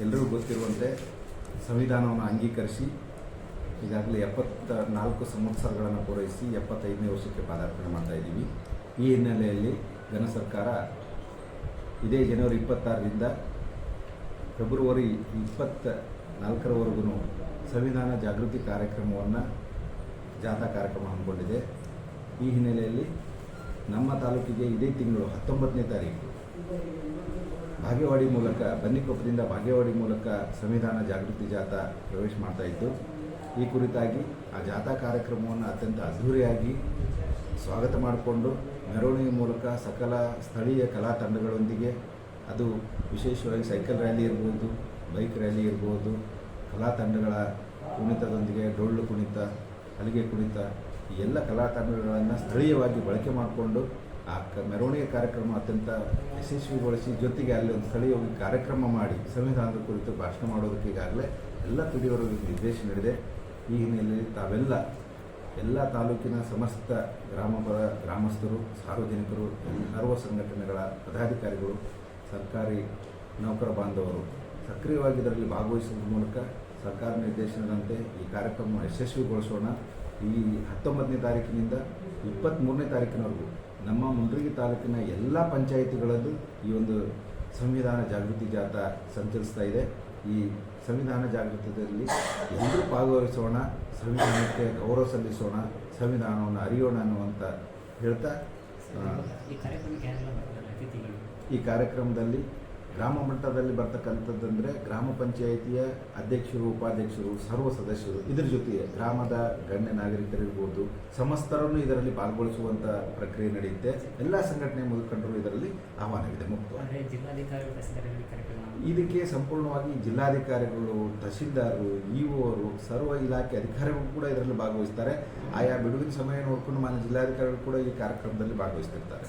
ಎಲ್ಲರಿಗೂ ಗೊತ್ತಿರುವಂತೆ ಸಂವಿಧಾನವನ್ನು ಅಂಗೀಕರಿಸಿ ಈಗಾಗಲೇ ಎಪ್ಪತ್ತ ನಾಲ್ಕು ಸಂವತ್ಸರಗಳನ್ನು ಪೂರೈಸಿ ಎಪ್ಪತ್ತೈದನೇ ವರ್ಷಕ್ಕೆ ಪಾದಾರ್ಪಣೆ ಮಾಡ್ತಾ ಇದ್ದೀವಿ. ಈ ಹಿನ್ನೆಲೆಯಲ್ಲಿ ಜನ ಸರ್ಕಾರ ಇದೇ ಜನವರಿ ಇಪ್ಪತ್ತಾರರಿಂದ ಫೆಬ್ರವರಿ ಇಪ್ಪತ್ತ ನಾಲ್ಕರವರೆಗೂ ಸಂವಿಧಾನ ಜಾಗೃತಿ ಕಾರ್ಯಕ್ರಮವನ್ನು ಜಾಥಾ ಕಾರ್ಯಕ್ರಮ ಹಮ್ಮಿಕೊಂಡಿದೆ. ಈ ಹಿನ್ನೆಲೆಯಲ್ಲಿ ನಮ್ಮ ತಾಲೂಕಿಗೆ ಇದೇ ತಿಂಗಳು ಹತ್ತೊಂಬತ್ತನೇ ತಾರೀಕು. ಭಾಗ್ಯವಾಡಿ ಮೂಲಕ ಬನ್ನಿಕೊಪ್ಪದಿಂದ ಭಾಗ್ಯವಾಡಿ ಮೂಲಕ ಸಂವಿಧಾನ ಜಾಗೃತಿ ಜಾಥಾ ಪ್ರವೇಶ ಮಾಡ್ತಾ ಇದ್ದು, ಈ ಕುರಿತಾಗಿ ಆ ಜಾಥಾ ಕಾರ್ಯಕ್ರಮವನ್ನು ಅತ್ಯಂತ ಅದ್ಧೂರಿಯಾಗಿ ಸ್ವಾಗತ ಮಾಡಿಕೊಂಡು, ಮೆರವಣಿಗೆ ಮೂಲಕ ಸಕಲ ಸ್ಥಳೀಯ ಕಲಾ ತಂಡಗಳೊಂದಿಗೆ, ಅದು ವಿಶೇಷವಾಗಿ ಸೈಕಲ್ ರ್ಯಾಲಿ ಇರ್ಬೋದು, ಬೈಕ್ ರ್ಯಾಲಿ ಇರ್ಬೋದು, ಕಲಾ ತಂಡಗಳ ಕುಣಿತದೊಂದಿಗೆ, ಡೊಳ್ಳು ಕುಣಿತ, ಹಲಿಗೆ ಕುಣಿತ ಎಲ್ಲ ಕಲಾ ತಂಡಗಳನ್ನು ಸ್ಥಳೀಯವಾಗಿ ಬಳಕೆ ಮಾಡಿಕೊಂಡು ಆ ಮೆರವಣಿಗೆ ಕಾರ್ಯಕ್ರಮ ಅತ್ಯಂತ ಯಶಸ್ವಿಗೊಳಿಸಿ ಜೊತೆಗೆ ಅಲ್ಲಿ ಒಂದು ಸ್ಥಳೀಯವಾಗಿ ಕಾರ್ಯಕ್ರಮ ಮಾಡಿ ಸಂವಿಧಾನದ ಕುರಿತು ಭಾಷಣ ಮಾಡೋದಕ್ಕೆ ಈಗಾಗಲೇ ಎಲ್ಲ ತುಡಿಯವರಿಗೆ ನಿರ್ದೇಶ ನೀಡಿದೆ. ಈ ಹಿನ್ನೆಲೆಯಲ್ಲಿ ತಾವೆಲ್ಲ ಎಲ್ಲ ತಾಲೂಕಿನ ಸಮಸ್ತ ಗ್ರಾಮ ಗ್ರಾಮಸ್ಥರು, ಸಾರ್ವಜನಿಕರು ಸರ್ವ ಸಂಘಟನೆಗಳ ಪದಾಧಿಕಾರಿಗಳು, ಸರ್ಕಾರಿ ನೌಕರ ಬಾಂಧವರು ಸಕ್ರಿಯವಾಗಿ ಇದರಲ್ಲಿ ಭಾಗವಹಿಸುವ ಮೂಲಕ ಸರ್ಕಾರ ನಿರ್ದೇಶನದಂತೆ ಈ ಕಾರ್ಯಕ್ರಮ ಯಶಸ್ವಿಗೊಳಿಸೋಣ. ಈ ಹತ್ತೊಂಬತ್ತನೇ ತಾರೀಕಿನಿಂದ ಇಪ್ಪತ್ತ್ಮೂರನೇ ತಾರೀಕಿನವರೆಗೂ ನಮ್ಮ ಮುಂಡ್ರಿಗಿ ತಾಲೂಕಿನ ಎಲ್ಲ ಪಂಚಾಯಿತಿಗಳಲ್ಲೂ ಈ ಒಂದು ಸಂವಿಧಾನ ಜಾಗೃತಿ ಜಾಥಾ ಸಂಚರಿಸ್ತಾ ಇದೆ. ಈ ಸಂವಿಧಾನ ಜಾಗೃತದಲ್ಲಿ ಎಲ್ಲರೂ ಭಾಗವಹಿಸೋಣ ಸಂವಿಧಾನಕ್ಕೆ ಗೌರವ ಸಲ್ಲಿಸೋಣ ಸಂವಿಧಾನವನ್ನು ಅರಿಯೋಣ ಅನ್ನುವಂತ ಹೇಳ್ತಾ ಈ ಕಾರ್ಯಕ್ರಮದಲ್ಲಿ ಗ್ರಾಮ ಮಟ್ಟದಲ್ಲಿ ಬರ್ತಕ್ಕಂಥದ್ದಂದರೆ ಗ್ರಾಮ ಪಂಚಾಯಿತಿಯ ಅಧ್ಯಕ್ಷರು ಉಪಾಧ್ಯಕ್ಷರು ಸರ್ವ ಸದಸ್ಯರು ಇದರ ಜೊತೆಗೆ ಗ್ರಾಮದ ಗಣ್ಯ ನಾಗರಿಕರಿರ್ಬೋದು ಸಮಸ್ತರನ್ನು ಇದರಲ್ಲಿ ಪಾಲ್ಗೊಳಿಸುವಂಥ ಪ್ರಕ್ರಿಯೆ ನಡೆಯುತ್ತೆ. ಎಲ್ಲ ಸಂಘಟನೆ ಮುಖಂಡರು ಇದರಲ್ಲಿ ಆಹ್ವಾನವಿದೆ ಮುಕ್ತ ಇದಕ್ಕೆ ಸಂಪೂರ್ಣವಾಗಿ ಜಿಲ್ಲಾಧಿಕಾರಿಗಳು ತಹಶೀಲ್ದಾರರು ಇಒರು ಅವರು ಸರ್ವ ಇಲಾಖೆ ಅಧಿಕಾರಿಗಳು ಕೂಡ ಇದರಲ್ಲಿ ಭಾಗವಹಿಸ್ತಾರೆ. ಆಯಾ ಬಿಡುವಿನ ಸಮಯ ನೋಡಿಕೊಂಡು ಮಾನ್ಯ ಜಿಲ್ಲಾಧಿಕಾರಿಗಳು ಕೂಡ ಈ ಕಾರ್ಯಕ್ರಮದಲ್ಲಿ ಭಾಗವಹಿಸ್ತಿರ್ತಾರೆ.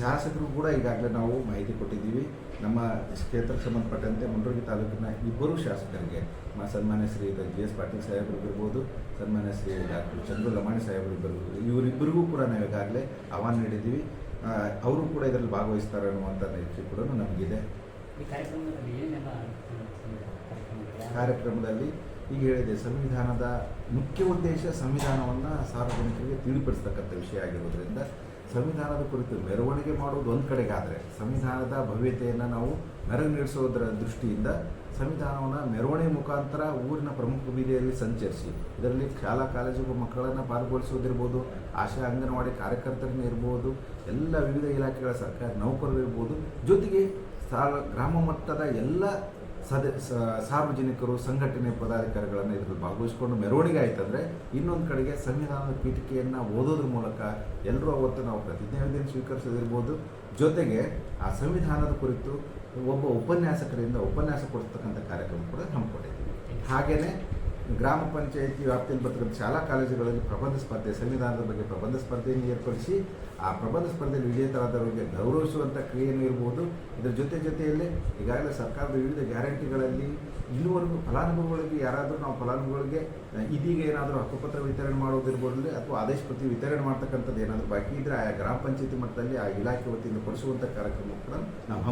ಶಾಸಕರು. ಕೂಡ ಈಗಾಗಲೇ ನಾವು ಮಾಹಿತಿ ಕೊಟ್ಟಿದ್ದೀವಿ. ನಮ್ಮ ಕ್ಷೇತ್ರಕ್ಕೆ ಸಂಬಂಧಪಟ್ಟಂತೆ ಮುಂಡರಗಿ ತಾಲೂಕಿನ ಇಬ್ಬರು ಶಾಸಕರಿಗೆ ಮಾ ಸನ್ಮಾನ್ಯ ಶ್ರೀ ಜಿ ಎಸ್ ಪಾಟೀಲ್ ಸಾಹೇಬರು ಇರ್ಬೋದು ಸನ್ಮಾನ್ಯ ಶ್ರೀ ಡಾಕ್ಟರ್ ಚಂದ್ರು ಲಮಾಣಿ ಸಾಹೇಬರು ಇಬ್ಬರು ಇವರಿಬ್ಬರಿಗೂ ಕೂಡ ನಾವು ಈಗಾಗಲೇ ಆಹ್ವಾನ ನೀಡಿದ್ದೀವಿ. ಅವರು ಕೂಡ ಇದರಲ್ಲಿ ಭಾಗವಹಿಸ್ತಾರೆ ಅನ್ನುವಂಥ ನಿರೀಕ್ಷೆ ಕೂಡ ನಮಗಿದೆ. ಕಾರ್ಯಕ್ರಮದಲ್ಲಿ ಈಗ ಹೇಳಿದೆ, ಸಂವಿಧಾನದ ಮುಖ್ಯ ಉದ್ದೇಶ ಸಂವಿಧಾನವನ್ನು ಸಾರ್ವಜನಿಕರಿಗೆ ತಿಳಿಪಡಿಸ್ತಕ್ಕಂಥ ವಿಷಯ ಆಗಿರೋದ್ರಿಂದ ಸಂವಿಧಾನದ ಕುರಿತು ಮೆರವಣಿಗೆ ಮಾಡುವುದು ಒಂದು ಕಡೆಗಾದರೆ ಸಂವಿಧಾನದ ಭವ್ಯತೆಯನ್ನು ನಾವು ಮೆರವು ನೀಡಿಸೋದರ ದೃಷ್ಟಿಯಿಂದ ಸಂವಿಧಾನವನ್ನು ಮೆರವಣಿಗೆ ಮುಖಾಂತರ ಊರಿನ ಪ್ರಮುಖ ಬೀದಿಯಲ್ಲಿ ಸಂಚರಿಸಿ, ಇದರಲ್ಲಿ ಶಾಲಾ ಕಾಲೇಜು ಮಕ್ಕಳನ್ನು ಪಾಲ್ಗೊಳಿಸೋದಿರ್ಬೋದು, ಆಶಾ ಅಂಗನವಾಡಿ ಕಾರ್ಯಕರ್ತರನ್ನ ಇರ್ಬೋದು, ಎಲ್ಲ ವಿವಿಧ ಇಲಾಖೆಗಳ ಸರ್ಕಾರಿ ನೌಕರರು ಇರ್ಬೋದು, ಜೊತೆಗೆ ಸಾ ಗ್ರಾಮ ಮಟ್ಟದ ಎಲ್ಲ ಸದ ಸಾರ್ವಜನಿಕರು, ಸಂಘಟನೆ ಪದಾಧಿಕಾರಿಗಳನ್ನು ಇದರಲ್ಲಿ ಭಾಗವಹಿಸಿಕೊಂಡು ಮೆರವಣಿಗೆ ಆಯ್ತಂದ್ರೆ ಇನ್ನೊಂದು ಕಡೆಗೆ ಸಂವಿಧಾನದ ಪೀಠಿಕೆಯನ್ನು ಓದೋದ್ರ ಮೂಲಕ ಎಲ್ಲರೂ ಅವತ್ತು ನಾವು ಪ್ರತಿಜ್ಞಾವಿಧಿಯನ್ನು ಸ್ವೀಕರಿಸೋದಿರ್ಬೋದು. ಜೊತೆಗೆ ಆ ಸಂವಿಧಾನದ ಕುರಿತು ಒಬ್ಬ ಉಪನ್ಯಾಸಕರಿಂದ ಉಪನ್ಯಾಸ ಕೊಡ್ತಕ್ಕಂಥ ಕಾರ್ಯಕ್ರಮ ಕೂಡ ಹಮ್ಮಿಕೊಂಡಿದ್ದೀವಿ. ಹಾಗೆಯೇ ಗ್ರಾಮ ಪಂಚಾಯಿತಿ ವ್ಯಾಪ್ತಿಯಲ್ಲಿ ಬರ್ತಕ್ಕಂಥ ಶಾಲಾ ಕಾಲೇಜುಗಳಲ್ಲಿ ಪ್ರಬಂಧ ಸ್ಪರ್ಧೆ ಸಂವಿಧಾನದ ಬಗ್ಗೆ ಪ್ರಬಂಧ ಸ್ಪರ್ಧೆಯನ್ನು ಏರ್ಪಡಿಸಿ, ಆ ಪ್ರಬಂಧ ಸ್ಪರ್ಧೆಯಲ್ಲಿ ವಿಜೇತರಾದವರಿಗೆ ಗೌರವಿಸುವಂಥ ಕ್ರಿಯೆಯನ್ನು ಇರ್ಬೋದು. ಇದರ ಜೊತೆ ಜೊತೆಯಲ್ಲಿ ಈಗಾಗಲೇ ಸರ್ಕಾರದ ವಿವಿಧ ಗ್ಯಾರಂಟಿಗಳಲ್ಲಿ ಇನ್ನುವರೆಗೂ ಫಲಾನುಭವಿಗಳಿಗೆ ಯಾರಾದರೂ ನಾವು ಫಲಾನುಭವಿಗಳಿಗೆ ಇದೀಗ ಏನಾದರೂ ಹಕ್ಕುಪತ್ರ ವಿತರಣೆ ಮಾಡೋದಿರ್ಬೋದು ಅಥವಾ ಆದೇಶ ಪ್ರತಿ ವಿತರಣೆ ಮಾಡ್ತಕ್ಕಂಥದ್ದು ಏನಾದರೂ ಬಾಕಿ ಇದ್ದರೆ ಆಯಾ ಗ್ರಾಮ ಪಂಚಾಯತಿ ಮಟ್ಟದಲ್ಲಿ ಆ ಇಲಾಖೆ ವತಿಯಿಂದ ಕೊಡಿಸುವಂಥ ಕಾರ್ಯಕ್ರಮ ಕೂಡ ನಾವು